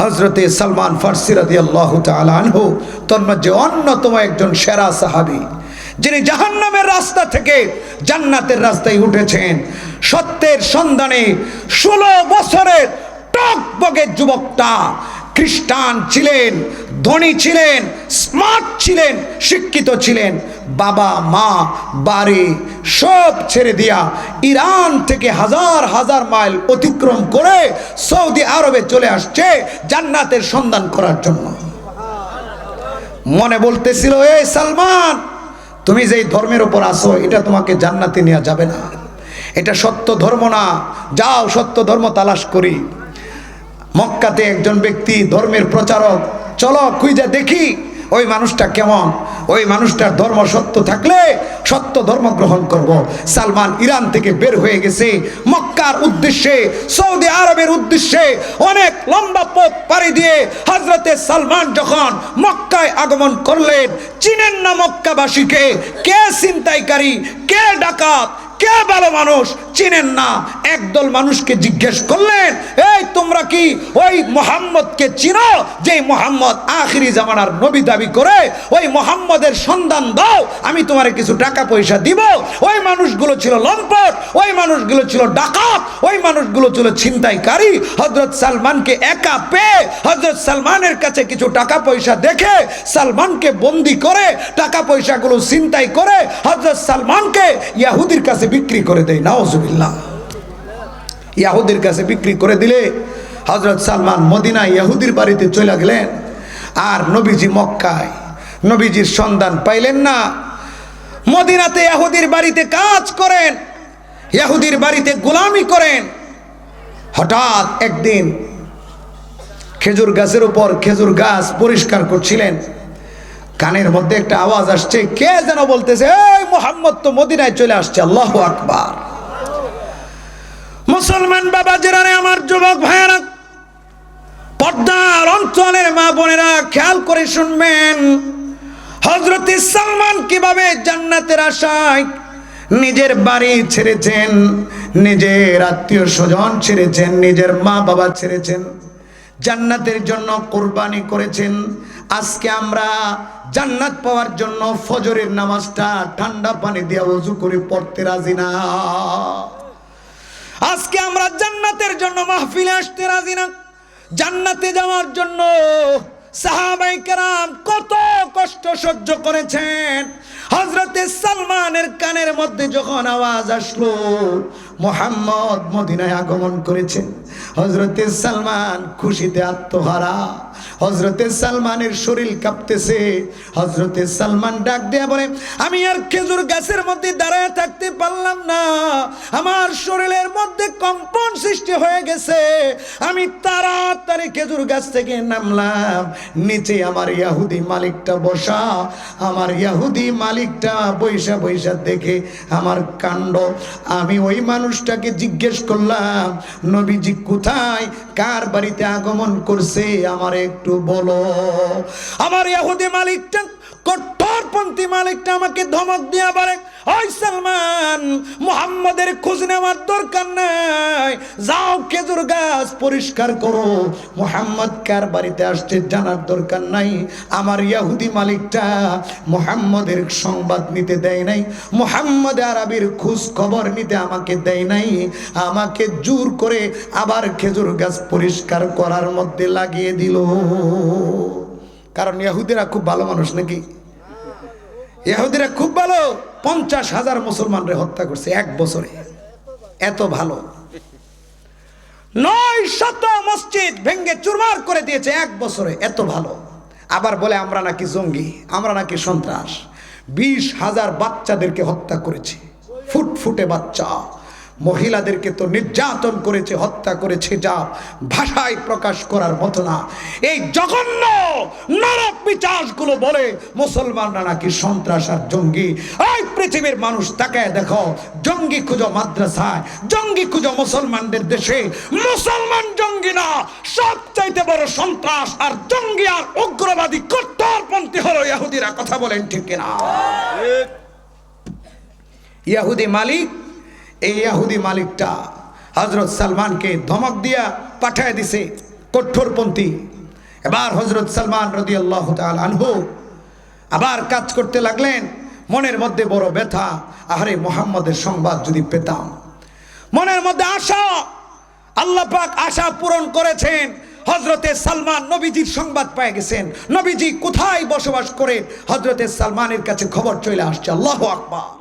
হজরতে সালমান ফার্সি রাদি আল্লাহ আনহু তন্মধ্যে অন্যতম একজন সেরা সাহাবি, যিনি জাহান্নামের রাস্তা থেকে জান্নাতের রাস্তায় উঠেছেন, সত্যের সন্ধানে ষোলো বছরের টকবগে যুবকটা খ্রিস্টান ছিলেন ধনী ছিলেন স্মার্ট ছিলেন, শিক্ষিত ছিলেন। বাবা, মা, বাড়ি সব ছেড়ে দিয়া ইরান থেকে হাজার হাজার মাইল অতিক্রম করে সৌদি আরবে চলে আসছে জান্নাতের সন্ধান করার জন্য। মনে বলতেছিল এই সালমান, তুমি যেই ধর্মের ওপর আসো এটা তোমাকে জান্নাতে নেওয়া যাবে না। এটা সত্য ধর্ম না। যাও, সত্য ধর্ম তালাশ করি। মক্কাতে একজন ব্যক্তি, ধর্মের প্রচারক চলো কুইজা দেখি ওই মানুষটা কেমন। ওই মানুষটার ধর্ম সত্য থাকলে সত্য ধর্ম গ্রহণ করব। সালমান ইরান থেকে বের হয়ে গেছে। মক্কার উদ্দেশ্যে, সৌদি আরবের উদ্দেশ্যে অনেক লম্বা পথ পাড়ি দিয়ে হজরতে সালমান যখন মক্কায় আগমন করলেন চিনেন না মক্কাবাসীকে কে ছিনতাইকারী, কে ডাকাত কে ভালো মানুষ? চিনেন না। একদল মানুষকে জিজ্ঞেস করলেন, এই, তোমরা কি ওই মোহাম্মদকে চিনো যে মোহাম্মদ আখিরি জামানার নবী দাবি করে, ওই মোহাম্মদের সন্ধান দাও, আমি তোমার কিছু টাকা পয়সা দিব? ওই মানুষগুলো ছিল লম্পট, ওই মানুষগুলো ছিল ডাকাত, ওই মানুষগুলো ছিল ছিনতাইকারী। হজরত সালমানকে একা পেয়ে হজরত সালমানের কাছে কিছু টাকা পয়সা দেখে, সালমানকে বন্দি করে, টাকা পয়সাগুলো ছিনতাই করে হজরত সালমানকে ইয়াহুদির কাছে বিক্রি করে দেয়, নাওজুবিল্লাহ। ইয়াহুদির কাছে বিক্রি করে দিলে হজরত সালমান মদিনা ইয়াহুদির বাড়িতে চলে গেলেন। আর নবীজি মক্কায়, নবীজির সন্ধান পাইলেন না। মদিনাতে ইয়াহুদির বাড়িতে কাজ করেন, ইয়াহুদির বাড়িতে গোলামি করেন। হঠাৎ একদিন খেজুর গাছের উপর খেজুর গাছ পরিষ্কার করছিলেন। কানের মধ্যে একটা আওয়াজ আসছে, কে যেন বলতেছে, এই মোহাম্মদ তো মদিনায় চলে আসছে, আল্লাহ আকবার। মুসলমান বাবা জেরারে আমার যুবক ভাইয়েরা, পর্দার অঞ্চলের মা বোনেরা, খেয়াল করে শুনবেন হজরত সালমান কীভাবে জান্নাতের আশায় নিজের বাড়ি ছেড়েছেন, নিজের আত্মীয় স্বজন ছেড়েছেন, নিজের মা বাবা ছেড়েছেন, জান্নাতের জন্য কোরবানি করেছেন আজকে আমরা জান্নাত পাওয়ার জন্য ফজরের নামাজটা ঠান্ডা পানি দিয়ে উজু করে পড়তে রাজি না। আজকে আমরা জান্নাতের জন্য মাহফিলে আসতে রাজি না। জান্নাতে যাওয়ার জন্য সাহাবাই কারাম কত কষ্ট সহ্য করেছেন। হজরতে সালমানের কানের মধ্যে যখন আওয়াজ আসলো, মোহাম্মদ মদিনায় আগমন করেছেন। হজরতে সালমান খুশিতে আত্মহারা। হজরতে সালমানের শরীর কাঁপতেছে। হজরতে সালমান ডাক দেয়া বলে, আমি আর খেজুর গাছের মধ্যে দাঁড়ায় থাকতে পারলাম না। আমার শরীরের মধ্যে কম্পন সৃষ্টি হয়ে গেছে। আমি তাড়াতাড়ি খেজুর গাছ থেকে নামলাম। নিচে আমার ইয়াহুদি মালিকটা বসা। আমার ইয়াহুদি মালিকটা বৈশা বৈশা দেখে আমার কাণ্ড। আমি ওই মানুষটাকে জিজ্ঞেস করলাম, নবীজি কোথায়? কার বাড়িতে আগমন করছে? আমার একটু বলো। আমার ইয়াহুদি মালিকটা কট্টরপন্থী মালিকটা আমাকে ধমক দিয়া পারে ওই সালমান, মোহাম্মদের খোঁজ নেওয়ার দরকার নাই। যাও খেজুর গাছ পরিষ্কার করো। মোহাম্মদ কার বাড়িতে আসছে জানার দরকার নাই। আমার ইয়াহুদি মালিকটা মোহাম্মদের সংবাদ নিতে দেয় নাই। মোহাম্মদ আরবির খোঁজ খবর নিতে আমাকে দেয় নাই। আমাকে জোর করে আবার খেজুর গাছ পরিষ্কার করার মধ্যে লাগিয়ে দিল। কারণ ইয়াহুদিরা খুব ভালো মানুষ নাকি? ইহুদিরা খুব ভালো, পঞ্চাশ হাজার মুসলমানরে হত্যা করছে এক বছরে। এত ভালো। নয় শত মসজিদ ভেঙ্গে চুরমার করে দিয়েছে এক বছরে, এত ভালো। আবার বলে, আমরা নাকি জঙ্গি, আমরা নাকি সন্ত্রাস। বিশ হাজার বাচ্চাদেরকে হত্যা করেছে, ফুটফুটে বাচ্চা। মহিলাদেরকে তো নির্যাতন করেছে, হত্যা করেছে যা ভাষায় প্রকাশ করার মতো না। এই জঘন্য নরক বলে মুসলমানরা নাকি সন্ত্রাস আর জঙ্গি? এই পৃথিবীর মানুষ তাকায় দেখো, জঙ্গি খুঁজো মাদ্রাসায়, জঙ্গি খুঁজো মুসলমানদের দেশে। মুসলমান জঙ্গি না, সবচাইতে বড় সন্ত্রাস আর জঙ্গি আর উগ্রবাদী কট্টরপন্থী হলো ইয়াহুদিরা কথা বলেন ঠিক কিনা? ইয়াহুদি মালিক, এই ইয়াহুদি মালিকটা হজরত সালমানকে ধমক দিয়া পাঠায় দিছে কঠোরপন্থী এবার হজরত সালমান রদি আল্লাহ আনহু আবার কাজ করতে লাগলেন। মনের মধ্যে বড় ব্যথা, আহারে মোহাম্মদের সংবাদ যদি পেতাম। মনের মধ্যে আশা, আল্লাহ পাক আশা পূরণ করেছেন। হজরতে সালমান নবীজির সংবাদ পেয়ে গেছেন। নবীজি কোথায় বসবাস করে হজরতে সালমানের কাছে খবর চলে আসছে। আল্লাহ আকবার।